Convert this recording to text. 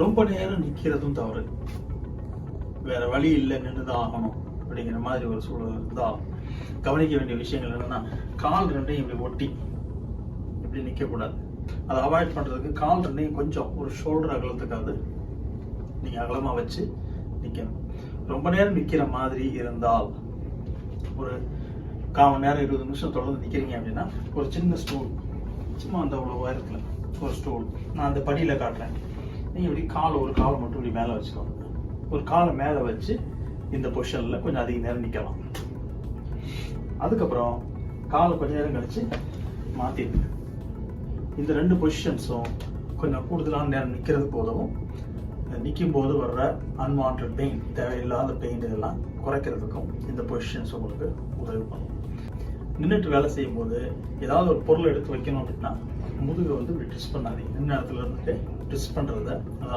ரொம்ப நேரம் நிக்கிறதும் தவறு. வேற வழி இல்லை நின்றுதான் ஆகணும் அப்படிங்கிற மாதிரி ஒரு சூழல் இருந்தால் கவனிக்க வேண்டிய விஷயங்கள் என்னன்னா கால் ரெண்டையும் இப்படி ஒட்டி இப்படி நிக்க கூடாது அதை அவாய்ட் பண்றதுக்கு கால் ரெண்டையும் கொஞ்சம் ஒரு ஷோல்டர் அகலத்துக்காவது நீங்க அகலமா வச்சு நிக்கணும். ரொம்ப நேரம் நிக்கிற மாதிரி இருந்தால் ஒரு கால் மணி நேரம் இருபது நிமிஷம் தொடர்ந்து நிக்கிறீங்க அப்படின்னா ஒரு சின்ன ஸ்டூல் சும்மா அந்த அவ்வளவு உயரத்தில் ஒரு ஸ்டூல் நான் அந்த படியில் காட்டுறேன். நீங்கள் இப்படி காலை ஒரு காலை மட்டும் இப்படி மேலே வச்சுக்கோங்க ஒரு காலை மேலே வச்சு இந்த பொஷனில் கொஞ்சம் அதிக நேரம் நிற்கலாம். அதுக்கப்புறம் காலை கொஞ்ச நேரம் கழிச்சு மாற்றிடுங்க இந்த ரெண்டு பொசிஷன்ஸும் கொஞ்சம் கூடுதலான நேரம் நிற்கிறது போதும். நிற்கும் போது வர்ற அன்வான்ட் பெயின் தேவையில்லாத பெயின் இதெல்லாம் குறைக்கிறதுக்கும் இந்த பொசிஷன்ஸ் உங்களுக்கு உதவி பண்ணும். நின்றுட்டு வேலை செய்யும் போது ஏதாவது ஒரு பொருளை எடுத்து வைக்கணும் அப்படின்னா முதுகை வந்து இப்படி ட்விஸ்ட் பண்ணாதீங்க. நின்ன இடத்துல இருந்துட்டு ட்விஸ்ட் பண்ணுறத